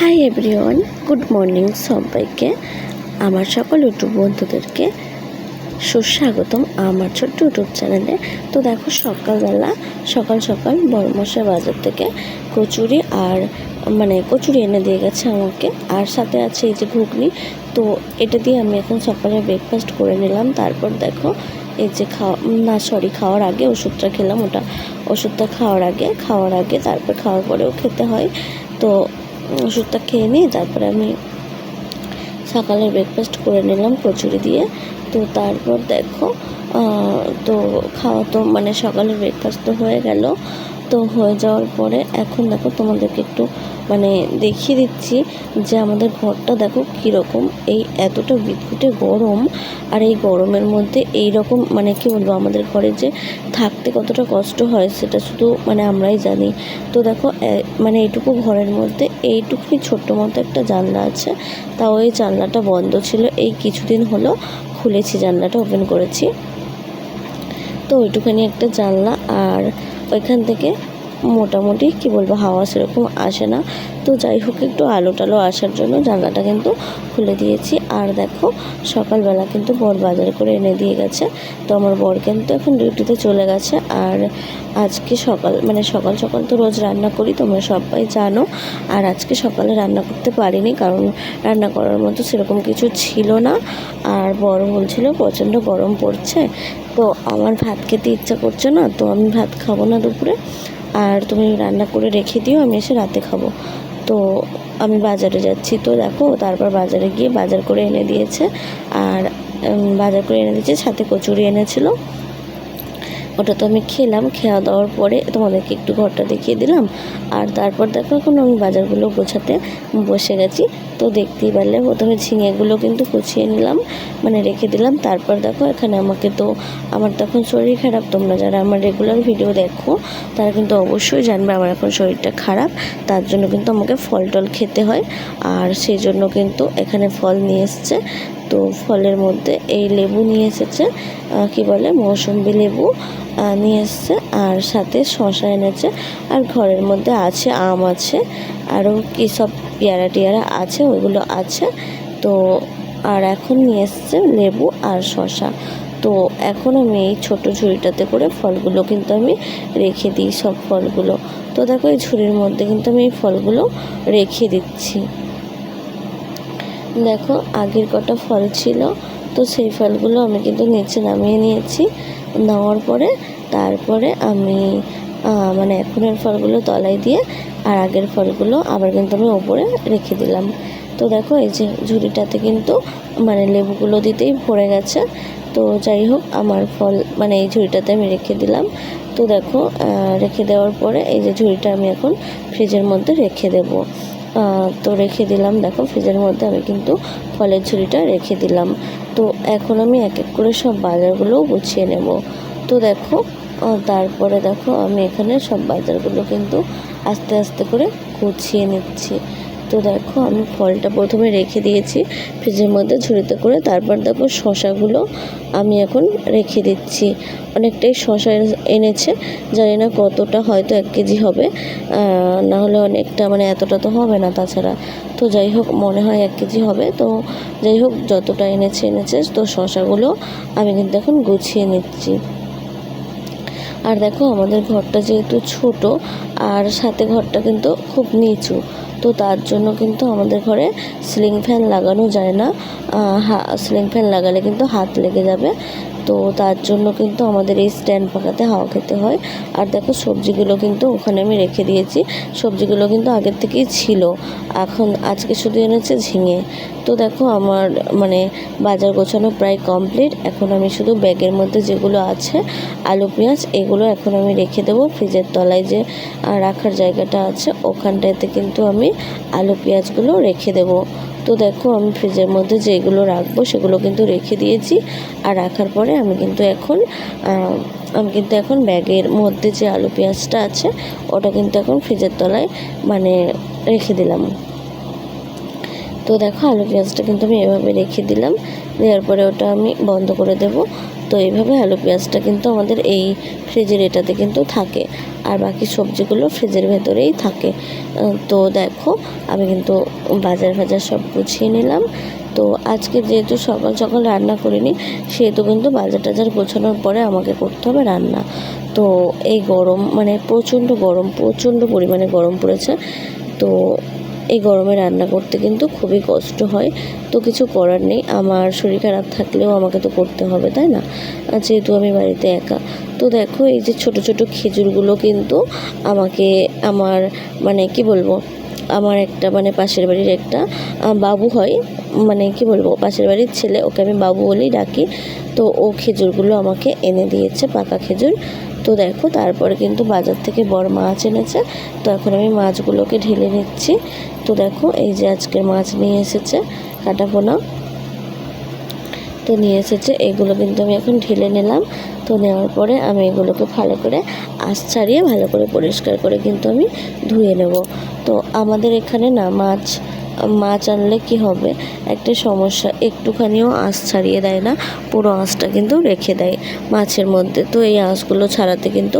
Hi everyone good morning সবাইকে। আমার সকল ইউটিউব বন্ধুদেরকে সুস্বাগতম আমার ছোট্ট ইউটিউব চ্যানেলে তো দেখো, সকালবেলা, সকাল সকাল বড়মশাই বাজার থেকে কচুরি আর মানে কচুরি এনে দিয়ে গেছে আমাকে। আর সাথে আছে এই যে ঘুগনি। তো এটা দিয়ে আমি এখন সকালে ব্রেকফাস্ট করে নিলাম। তারপর দেখো, এই যে খাওয়া, না সরি খাওয়ার আগে ওষুধটা খেলাম। ওটা ওষুধটা খাওয়ার আগে খাওয়ার আগে, তারপর খাওয়ার পরেও খেতে হয়। তো ওষুধটা খেয়ে নিই তারপরে আমি সকালের ব্রেকফাস্ট করে নিলাম কচুরি দিয়ে। তো তারপর দেখো তো খাওয়া তো মানে সকালের ব্রেকফাস্ট তো হয়ে গেল। তো হয়ে যাওয়ার পরে এখন দেখো তোমাদেরকে একটু মানে দেখিয়ে দিচ্ছি যে আমাদের ঘরটা দেখো কীরকম। এই এতটা বিদ্যুটে গরম আর এই গরমের মধ্যে এই রকম মানে কি বলব, আমাদের ঘরে যে থাকতে কতটা কষ্ট হয় সেটা শুধু মানে আমরাই জানি। তো দেখো মানে এইটুকু ঘরের মধ্যে এইটুকুনি ছোট্ট মতো একটা জানলা আছে। তাও এই জানলাটা বন্ধ ছিল। এই কিছুদিন হলো খুলেছি, জানলাটা ওপেন করেছি। তো ওইটুখানি একটা জানলা আর ওইখান থেকে মোটামুটি, কি বলব, হাওয়া সেরকম আসে না। তো যাই হোক, একটু আলো টালো আসার জন্য জানলাটা কিন্তু খুলে দিয়েছি। আর দেখো, সকালবেলা কিন্তু বর বাজার করে এনে দিয়ে গেছে। তো আমার বর কিন্তু এখন ডিউটিতে চলে গেছে। আর আজকে সকাল মানে সকাল সকাল তো রোজ রান্না করি, তোমরা সবাই জানো। আর আজকে সকালে রান্না করতে পারিনি, কারণ রান্না করার মতো সেরকম কিছু ছিল না। আর বড় বলছিল, প্রচণ্ড গরম পড়ছে। তো আমার ভাত খেতে ইচ্ছা করছে না, তো আমি ভাত খাব না দুপুরে। আর তুমি রান্না করে রেখে দিও, আমি এসে রাতে খাব। তো আমি বাজারে যাচ্ছি। তো দেখো, তারপর বাজারে গিয়ে বাজার করে এনে দিয়েছে। আর বাজার করে এনে দিয়েছে, সাথে কচুরি এনেছিল। ওটা তো আমি খেলাম খেয়া দাওয়ার পরে তোমাদেরকে একটু ঘরটা দেখিয়ে দিলাম। আর তারপর দেখো এখন আমি বাজারগুলো গোছাতে বসে গেছি। তো দেখতেই পারলে প্রথমে ঝিঙেগুলো কিন্তু কুচিয়ে নিলাম মানে রেখে দিলাম। তারপর দেখো এখানে আমাকে তো, আমার তখন শরীর খারাপ। তোমরা যারা আমার রেগুলার ভিডিও দেখো, তারা কিন্তু অবশ্যই জানবে আমার এখন শরীরটা খারাপ। তার জন্য কিন্তু আমাকে ফল টল খেতে হয়। আর সেই জন্য কিন্তু এখানে ফল নিয়ে এসছে। তো ফলের মধ্যে এই লেবু নিয়ে এসেছে। কি বলে? মৌসুম্বি লেবু। নিয়ে এসছে। আর সাথে শশা এনেছে। আর ঘরের মধ্যে আছে, আম আছে, আরও কী সব পেয়ারা টিয়ারা আছে, ওইগুলো আছে। তো, আর এখন নিয়ে এসছে লেবু আর শশা তো, এখন আমি এই ছোটো ঝুড়িটাতে করে ফলগুলো কিন্তু আমি রেখে দিই সব ফলগুলো। তো দেখো, এই ঝুড়ির মধ্যে কিন্তু আমি এই ফলগুলো রেখে দিচ্ছি। দেখো, আগের কটা ফল ছিল। তো সেই ফলগুলো আমি কিন্তু নিচে নামিয়ে নিয়েছি। নেওয়ার পরে তারপরে আমি মানে এখনের ফলগুলো তলায় দিয়ে আর আগের ফলগুলো আবার কিন্তু আমি ওপরে রেখে দিলাম। তো দেখো এই যে ঝুড়িটাতে কিন্তু মানে লেবুগুলো দিতেই ভরে গেছে। তো যাই হোক, আমার ফল মানে এই ঝুড়িটাতে আমি রেখে দিলাম। তো দেখো রেখে দেওয়ার পরে এই যে ঝুড়িটা আমি এখন ফ্রিজের মধ্যে রেখে দেবো। তো রেখে দিলাম। দেখো ফ্রিজের মধ্যে আমি কিন্তু ফলের ঝুড়িটা রেখে দিলাম। তো এখন আমি এক এক করে সব বাজারগুলোও গুছিয়ে নেব। তো দেখো তারপরে দেখো, আমি এখানে সব বাজারগুলো কিন্তু আস্তে আস্তে করে গুছিয়ে নিচ্ছি। তো দেখো, আমি ফলটা প্রথমে রেখে দিয়েছি, ফ্রিজের মধ্যে ঝুড়িতে করে তারপর দেখো শশাগুলো আমি এখন রেখে দিচ্ছি। অনেকটাই শশা এনেছে, জানি না কতটা হয়তো এক কেজি হবে না হলে অনেকটা মানে এতটা তো হবে না তাছাড়া। তো যাই হোক, মনে হয় এক কেজি হবে, তো যাই হোক, যতটা এনেছে এনেছে, তো শশাগুলো আমি কিন্তু এখন গুছিয়ে নিচ্ছি। আর দেখো, আমাদের ঘরটা যেহেতু ছোট, আর সাথে ঘরটা কিন্তু খুব নিচু তো তার জন্য কিন্তু আমাদের ঘরে সিলিং ফ্যান লাগানো যায় না। সিলিং ফ্যান লাগালে কিন্তু হাত লেগে যাবে। তো তার জন্য কিন্তু আমাদের এই স্ট্যান্ড পাকাতে হাওয়া খেতে হয়। আর দেখো সবজিগুলো কিন্তু ওখানে আমি রেখে দিয়েছি। সবজিগুলো কিন্তু আগের থেকেই ছিল। এখন আজকে শুধু এনেছে ঝিঙে। তো দেখো আমার মানে বাজার গোছানো প্রায় কমপ্লিট এখন আমি শুধু ব্যাগের মধ্যে যেগুলো আছে, আলু, পেঁয়াজ, এগুলো এখন আমি রেখে দেবো ফ্রিজের তলায় যে রাখার জায়গাটা আছে, ওখানটাতে কিন্তু আমি আলু, পেঁয়াজগুলো রেখে দেবো। তো দেখো, আমি ফ্রিজের মধ্যে যেগুলো রাখব সেগুলো কিন্তু রেখে দিয়েছি। আর রাখার পরে আমি কিন্তু এখন আমি কিন্তু এখন ব্যাগের মধ্যে যে আলু পেঁয়াজটা আছে, ওটা কিন্তু এখন ফ্রিজের তলায় মানে রেখে দিলাম। তো দেখো, আলু পেঁয়াজটা কিন্তু আমি এভাবে রেখে দিলাম। দেওয়ার পরে ওটা আমি বন্ধ করে দেব। তো এইভাবে আলু পেঁয়াজটা কিন্তু আমাদের এই ফ্রিজের এটাতে কিন্তু থাকে। আর বাকি সবজিগুলো ফ্রিজের ভেতরেই থাকে। তো দেখো, আমি কিন্তু বাজার ফাজার সব গুছিয়ে নিলাম। তো আজকে যেহেতু সকাল সকাল রান্না করিনি, সেহেতু কিন্তু বাজার টাজার গোছানোর পরে আমাকে করতে হবে রান্না। তো এই গরম মানে প্রচণ্ড গরম, প্রচণ্ড পরিমাণে গরম পড়েছে। তো এই গরমে রান্না করতে কিন্তু খুবই কষ্ট হয়। তো কিছু করার নেই। আমার শরীর খারাপ থাকলেও আমাকে তো করতে হবে, তাই না? যেহেতু আমি বাড়িতে একা, তো দেখো এই যে ছোট ছোট খেজুরগুলো কিন্তু আমাকে আমার মানে কি বলব, আমার একটা মানে পাশের বাড়ির একটা বাবু হয় মানে কি বলব, পাশের বাড়ির ছেলে, ওকে আমি বাবু বলেই ডাকি। তো ও খেজুরগুলো আমাকে এনে দিয়েছে, পাকা খেজুর। তো দেখো, তারপরে কিন্তু বাজার থেকে বড় মাছ এনেছে। তো এখন আমি মাছগুলোকে ঢেলে নিচ্ছি। তো দেখো, এই যে আজকের মাছ নিয়ে এসেছে কাটা পোনা। তো নিয়ে এসেছে, এগুলো কিন্তু আমি এখন ঢেলে নিলাম। তো নেওয়ার পরে আমি এগুলোকে ভালো করে আঁশ ছাড়িয়ে, ভালো করে পরিষ্কার করে কিন্তু আমি ধুয়ে নেব। তো আমাদের এখানে না মাছ মাছ আনলে কি হবে? একটা সমস্যা, একটুখানিও আঁশ ছাড়িয়ে দেয় না, পুরো আঁশটা কিন্তু রেখে দেয় মাছের মধ্যে। তো এই আঁশগুলো ছাড়াতে কিন্তু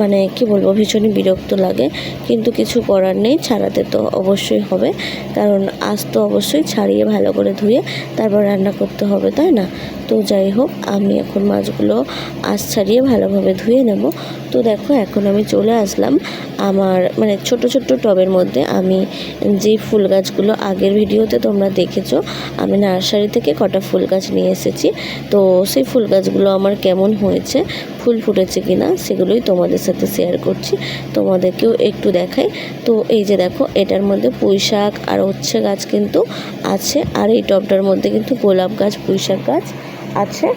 মানে কি বলব, ভীষণই বিরক্ত লাগে। কিন্তু কিছু করার নেই, ছাড়াতে তো অবশ্যই হবে। কারণ আঁশ তো অবশ্যই ছাড়িয়ে ভালো করে ধুয়ে তারপর রান্না করতে হবে, তাই না? তো যাই হোক, আমি এখন মাছগুলো আঁশ ছাড়িয়ে ভালোভাবে ধুয়ে নেব। তো দেখো, এখন আমি চলে আসলাম আমার মানে ছোট ছোট টবের মধ্যে। আমি যেই ফুল গাছগুলো আগের ভিডিওতে তোমরা দেখেছ, আমি নার্সারি থেকে কটা ফুল গাছ নিয়ে এসেছি। তো সেই ফুল গাছগুলো আমার কেমন হয়েছে, ফুল ফুটেছে কি না সেগুলোই তোমাদের সাথে শেয়ার করছি। তোমাদেরকেও একটু দেখাই। তো এই যে দেখো, এটার মধ্যে পুঁই শাক আর উচ্ছে গাছ কিন্তু আছে, আর এই টবটার মধ্যে কিন্তু গোলাপ গাছ, পুঁই শাক গাছ আছে।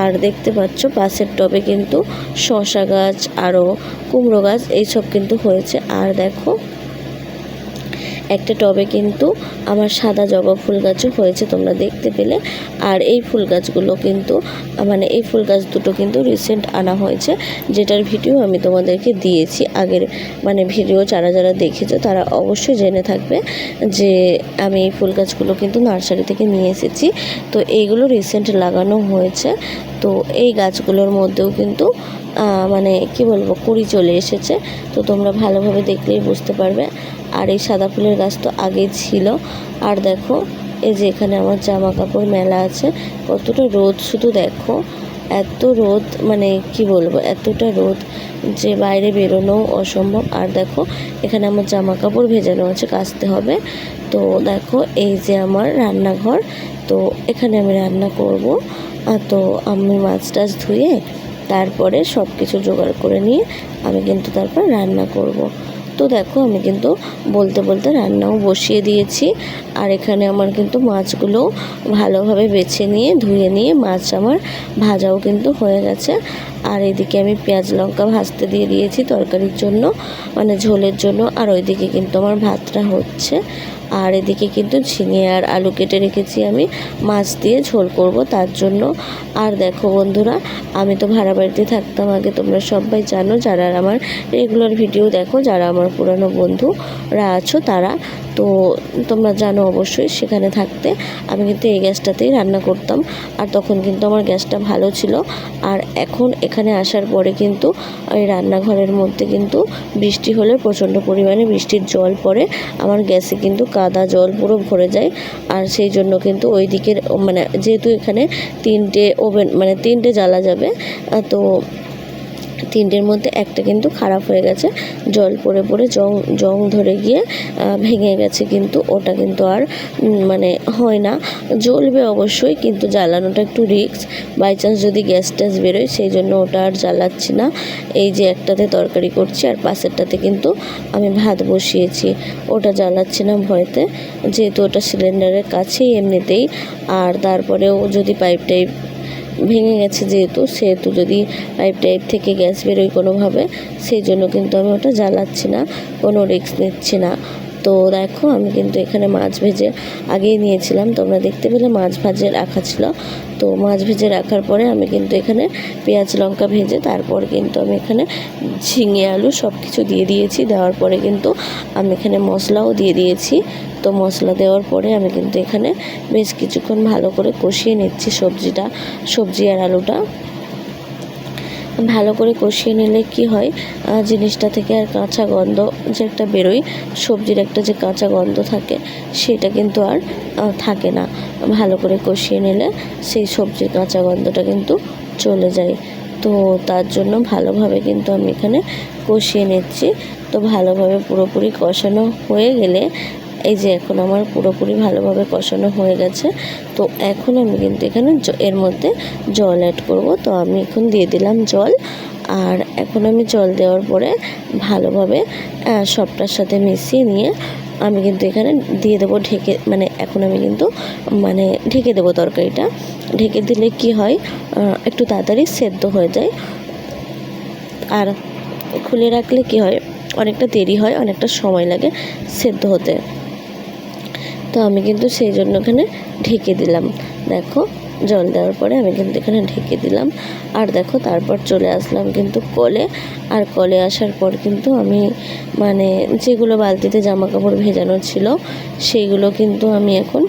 আর দেখতে পাচ্ছ, পাশের টবে কিন্তু শশা গাছ, আরও কুমড়ো গাছ, এইসব কিন্তু হয়েছে। আর দেখো একটা টবে কিন্তু আমার সাদা জবা ফুল গাছও হয়েছে তোমরা দেখতে পেলে। আর এই ফুল গাছগুলো কিন্তু মানে এই ফুল গাছ দুটো কিন্তু রিসেন্ট আনা হয়েছে, যেটার ভিডিও আমি তোমাদেরকে দিয়েছি। আগের মানে ভিডিও যারা যারা দেখেছ তারা অবশ্যই জেনে থাকবে যে আমি এই ফুল গাছগুলো কিন্তু নার্সারি থেকে নিয়ে এসেছি। তো এইগুলো রিসেন্ট লাগানো হয়েছে। তো এই গাছগুলোর মধ্যেও কিন্তু মানে কি বলব, কুড়ি চলে এসেছে। তো তোমরা ভালোভাবে দেখলেই বুঝতে পারবে। আর এই সাদা ফুলের গাছ তো আগেই ছিল। আর দেখো, এই যে এখানে আমার জামা কাপড় মেলা আছে। কতটা রোদ, শুধু দেখো। এত রোদ মানে কি বলব, এতটা রোদ যে বাইরে বেরোনো অসম্ভব। আর দেখো, এখানে আমার জামা কাপড় ভেজানো আছে, কাচতে হবে। তো দেখো, এই যে আমার রান্নাঘর, তো এখানে আমি রান্না করব। তো আমি মাছ টাছ ধুয়ে তারপরে সব কিছু জোগাড় করে নিয়ে আমি কিন্তু তারপর রান্না করব। তো দেখো, আমি কিন্তু বলতে বলতে রান্নাও বসিয়ে দিয়েছি। আর এখানে আমার কিন্তু মাছগুলো ভালোভাবে বেছে নিয়ে, ধুয়ে নিয়ে মাছ আমার ভাজাও কিন্তু হয়ে গেছে। আর এদিকে আমি পেঁয়াজ লঙ্কা ভাজতে দিয়ে দিয়েছি তরকারির জন্য মানে ঝোলের জন্য। আর ওইদিকে কিন্তু আমার ভাতটা হচ্ছে। আর এদিকে কিন্তু ঝিঙে আর আলু কেটে রেখেছি আমি। মাছ দিয়ে ঝোল করব তার জন্য। আর দেখো বন্ধুরা, আমি তো ভাড়া বাড়িতে থাকতাম আগে, তোমরা সবাই জানো, যারা আমার রেগুলার ভিডিও দেখো, যারা আমার পুরানো বন্ধুরা আছো, তারা তো তোমরা জানো অবশ্যই সেখানে থাকতে। আমি কিন্তু এই গ্যাসটাতেই রান্না করতাম। আর তখন কিন্তু আমার গ্যাসটা ভালো ছিল। আর এখন এখানে আসার পরে কিন্তু ওই রান্নাঘরের মধ্যে কিন্তু বৃষ্টি হলে প্রচণ্ড পরিমাণে বৃষ্টির জল পড়ে। আমার গ্যাসে কিন্তু কাদা জল পুরো ভরে যায়। আর সেই জন্য কিন্তু ওই দিকের মানে যেহেতু এখানে তিনটে ওভেন মানে তিনটে জ্বালা যাবে তো তিনটের মধ্যে একটা কিন্তু খারাপ হয়ে গেছে। জল পড়ে পড়ে জং জং ধরে গিয়ে ভেঙে গেছে কিন্তু ওটা কিন্তু আর মানে হয় না। জ্বলবে অবশ্যই কিন্তু জ্বালানোটা একটু রিস্ক। বাই চান্স যদি গ্যাস ট্যাস বেরোয়, সেই জন্য ওটা আর জ্বালাচ্ছি না। এই যে একটাতে তরকারি করছি আর পাশেরটাতে কিন্তু আমি ভাত বসিয়েছি। ওটা জ্বালাচ্ছি না ভয়তে। যেহেতু ওটা সিলিন্ডারের কাছেই এমনিতেই। আর তারপরেও যদি পাইপ টাইপ ভেঙে গেছে যেহেতু, সেহেতু যদি পাইপ টাইপ থেকে গ্যাস বেরোয় কোনোভাবে, সেই জন্য কিন্তু আমি ওটা জ্বালাচ্ছি না, কোনো রিস্ক নিচ্ছি না। তো দেখো, আমি কিন্তু এখানে মাছ ভেজে আগেই নিয়েছিলাম। তোমরা দেখতে পেলে মাছ ভাজে রাখা ছিল। তো মাছ ভেজে রাখার পরে আমি কিন্তু এখানে পেঁয়াজ, লঙ্কা ভেজে তারপর কিন্তু আমি এখানে ঝিঙে, আলু সব কিছু দিয়ে দিয়েছি। দেওয়ার পরে কিন্তু আমি এখানে মশলাও দিয়ে দিয়েছি। তো মশলা দেওয়ার পরে আমি কিন্তু এখানে বেশ কিছুক্ষণ ভালো করে কষিয়ে নিচ্ছি সবজিটা, সবজি আর আলুটা। ভালো করে কষিয়ে নিলে কি হয়? জিনিসটা থেকে আর কাঁচা গন্ধ যে একটা বেরোয়, সবজির একটা যে কাঁচা গন্ধ থাকে, সেটা কিন্তু আর থাকে না। ভালো করে কষিয়ে নিলে সেই সবজির কাঁচা গন্ধটা কিন্তু চলে যায়। তো তার জন্য ভালোভাবে কিন্তু আমি এখানে কষিয়ে নিচ্ছি। তো ভালোভাবে পুরোপুরি কষানো হয়ে গেলে এই যে এখন আমার পুরোপুরি ভালোভাবে কষানো হয়ে গেছে, তো এখন আমি কিন্তু এখানে এর মধ্যে জল অ্যাড করব। তো আমি এখন দিয়ে দিলাম জল, আর এখন আমি জল দেওয়ার পরে ভালোভাবে সবটার সাথে মিশিয়ে নিয়ে আমি কিন্তু এখানে দিয়ে দেবো ঢেকে মানে এখন আমি কিন্তু মানে ঢেকে দেবো তরকারিটা। ঢেকে দিলে কি হয় একটু তাড়াতাড়ি সেদ্ধ হয়ে যায়। আর খুলে রাখলে কি হয়, অনেকটা দেরি হয়, অনেকটা সময় লাগে সেদ্ধ হতে। তো আমি কিন্তু সেই জন্য এখানে ঢেকে দিলাম। দেখো, জল দেওয়ার পরে আমি কিন্তু এখানে ঢেকে দিলাম। আর দেখো, তারপর চলে আসলাম কিন্তু কলে। আর কলে আসার পর কিন্তু আমি মানে যেগুলো বালতিতে জামা কাপড় ভেজানো ছিল সেইগুলো কিন্তু আমি এখন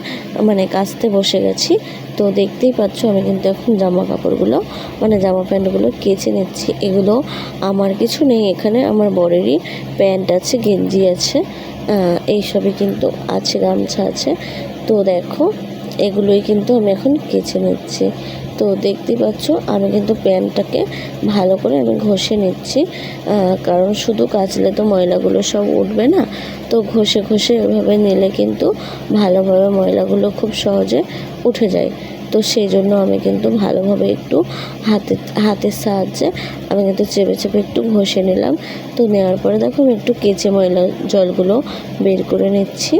মানে কাচতে বসে গেছি। তো দেখতেই পাচ্ছ, আমি কিন্তু এখন জামা কাপড়গুলো মানে জামা প্যান্টগুলো কেচে নিচ্ছি। এগুলো আমার কিছু নেই এখানে, আমার বরেরই প্যান্ট আছে, গেঞ্জি আছে। এইসবই কিন্তু আছে, গামছা আছে। তো দেখো, এগুলোই কিন্তু আমি এখন কেচে নিচ্ছি। তো দেখতেই পাচ্ছ, আমি কিন্তু প্যান্টটাকে ভালো করে আমি ঘষে নিচ্ছি। কারণ শুধু কাচলে তো ময়লাগুলো সব উঠবে না। তো ঘষে ঘষে এভাবে নিলে কিন্তু ভালোভাবে ময়লাগুলো খুব সহজে উঠে যায়। তো সেই জন্য আমি কিন্তু ভালোভাবে একটু হাতে, হাতের সাহায্যে আমি কিন্তু চেপে চেপে একটু ঘষে নিলাম। তো নেওয়ার পরে দেখো আমি একটু কেচে ময়লা জলগুলো বের করে নিচ্ছি।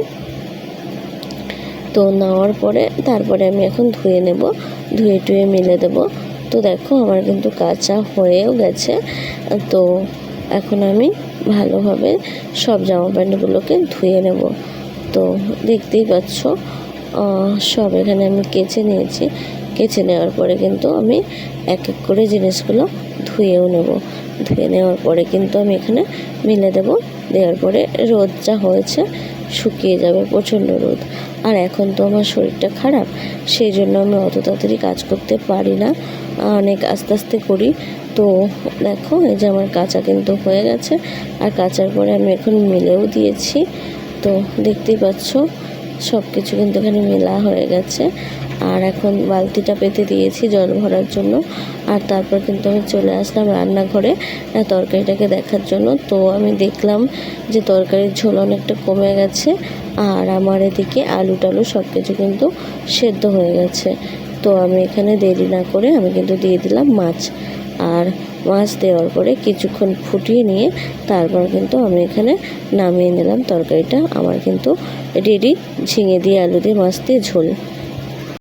তো নেওয়ার পরে তারপরে আমি এখন ধুয়ে নেব, ধুয়ে টুয়ে মেলে দেব। তো দেখো আমার কিন্তু কাঁচা হয়েও গেছে। তো এখন আমি ভালোভাবে সব জামা প্যান্টগুলোকে ধুয়ে নেব। তো দেখতেই পাচ্ছ সব এখানে আমি কেচে নিয়েছি। কেচে নেওয়ার পরে কিন্তু আমি এক এক করে জিনিসগুলো ধুয়েও নেব। ধুয়ে নেওয়ার পরে কিন্তু আমি এখানে মিলে দেব। দেওয়ার পরে রোদ যা হয়েছে শুকিয়ে যাবে, প্রচণ্ড রোদ। আর এখন তো আমার শরীরটা খারাপ, সেই জন্য আমি অত তাড়াতাড়ি কাজ করতে পারি না। অনেক আস্তে আস্তে করি। তো দেখো, এই যে আমার কাঁচা কিন্তু হয়ে গেছে। আর কাচার পরে আমি এখন মিলেও দিয়েছি। তো দেখতেই পাচ্ছ সব কিছু কিন্তু এখানে মেলা হয়ে গেছে। আর এখন বালতিটা পেতে দিয়েছি জল ভরার জন্য। আর তারপর কিন্তু আমি চলে আসলাম রান্নাঘরে তরকারিটাকে দেখার জন্য। তো আমি দেখলাম যে তরকারির ঝোল অনেকটা কমে গেছে, আর আমার এদিকে আলু টালু সব কিছু কিন্তু সেদ্ধ হয়ে গেছে। তো আমি এখানে দেরি না করে আমি কিন্তু দিয়ে দিলাম মাছ। আর মাছ দেওয়ার পরে কিছুক্ষণ ফুটিয়ে নিয়ে তারপর কিন্তু আমি এখানে নামিয়ে নিলাম তরকারিটা। আমার কিন্তু রেডি ঝিঙে দিয়ে আলু দিয়ে মাছ দিয়ে ঝোল।